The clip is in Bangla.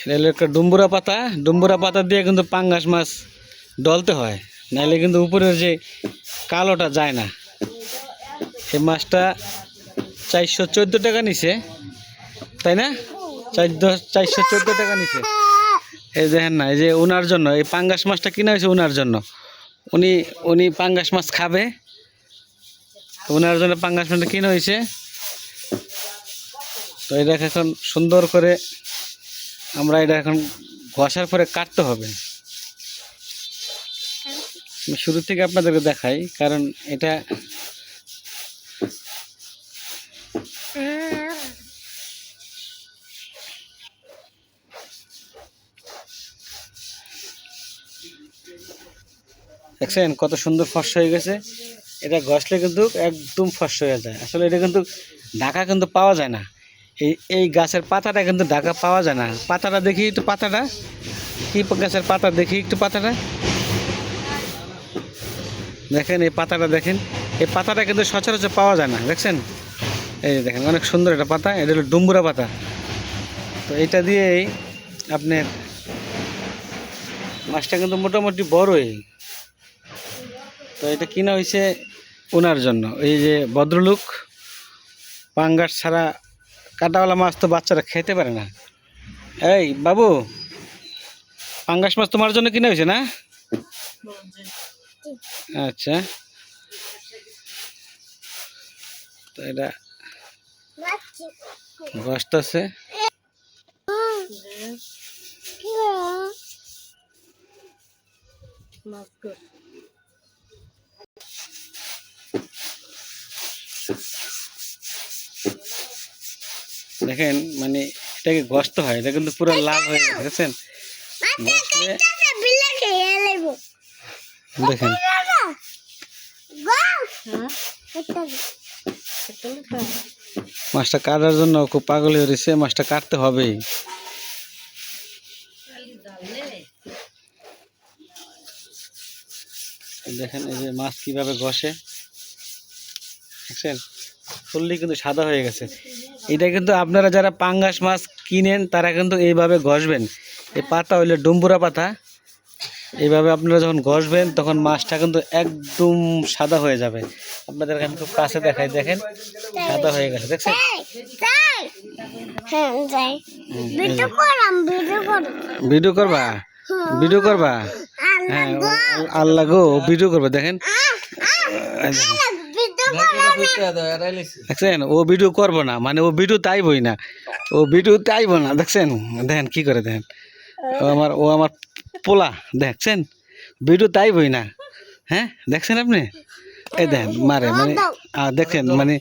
এটা হলো একটা ডুম্বুরা পাতা ডুম্বুরা পাতা দিয়ে কিন্তু পাঙ্গাস মাছ ডলতে হয়। নাহলে কিন্তু উপরের যে কালোটা যায় না। এই মাছটা চারশো চোদ্দ টাকা নিছে। তাই না? চোদ্দ চারশো চোদ্দ টাকা নিছে। এই দেখেন না, এই যে ওনার জন্য, এই পাঙ্গাস মাছটা কিনা হয়েছে ওনার জন্য। উনি উনি পাঙ্গাস মাছ খাবে। ওনার জন্য পাঙ্গাস মাছটা কিনা হয়েছে। তো এটা এখন সুন্দর করে আমরা এটা এখন ঘষার পরে কাটতে হবে। শুরু থেকে আপনাদেরকে দেখাই, কারণ এটা দেখছেন কত সুন্দর ফর্স হয়ে গেছে। এটা ঘষলে কিন্তু একদম ফর্স হয়ে যায়। আসলে এটা কিন্তু ঢাকা কিন্তু পাওয়া যায় না। এই এই গাছের পাতাটা কিন্তু ঢাকা পাওয়া যায় না। পাতাটা দেখি একটু পাতাটা। কি গাছের পাতা দেখি একটু পাতাটা। দেখেন এই পাতাটা দেখেন। এই পাতাটা কিন্তু সচরাচর পাওয়া যায় না, দেখছেন? এই দেখেন, অনেক সুন্দর একটা পাতা। এটা হলো ডুম্বুরা পাতা। তো এটা দিয়েই আপনার মাছটা কিন্তু মোটামুটি বড়ই। তো এটা কিনা হয়েছে ওনার জন্য। এই যে ভদ্রলোক পাঙ্গাস ছাড়া কাটাওয়ালা মাছ তো বাচ্চারা খেতে পারে না। এই, বাবু, পাঙ্গাস মাছ তোমার জন্য কিনা হয়েছে না? আচ্ছা। তো এটা বসতেছে দেখেন মানে এটাকে গসতে হয় এটা কিন্তু পুরো লাল হয়ে গেছে দেখছেন? গসলে দেখেন। মাছটা কাটার জন্য খুব পাগল হয়ে রয়েছে মাছটা কাটতে হবেই। দেখেন এই যে মাছ কীভাবে ঘষে দেখছেন? ফুললি কিন্তু সাদা হয়ে গেছে। এটা কিন্তু আপনারা যারা পাঙ্গাস মাছ কিনেন তারা কিন্তু এইভাবে ঘষবেন। এই পাতা হইলে ডুম্বুরা পাতা। এইভাবে আপনারা যখন ঘষবেন তখন মাছটা কিন্তু একদম সাদা হয়ে যাবে। আপনাদের আমি খুব কাছে দেখাই দেখেন? সাদা হয়ে গেছে দেখছেন? হ্যাঁ ভিডিও করবা? ভিডিও করবা? হ্যাঁ ও- আল্লাহ গো ভিডিও করবে দেখেন? দেখছেন ও ভিডিও করব না মানে ও ভিডিও তাইবই না। ও ভিডিও তাইব না দেখছেন? দেখেন কি করে দেখেন? ও আমার ও আমার পোলা দেখছেন? ভিডিও তাইবই না। হ্যাঁ দেখছেন আপনি? এই দেখেন মারে মানে দেখছেন দেখেন মানে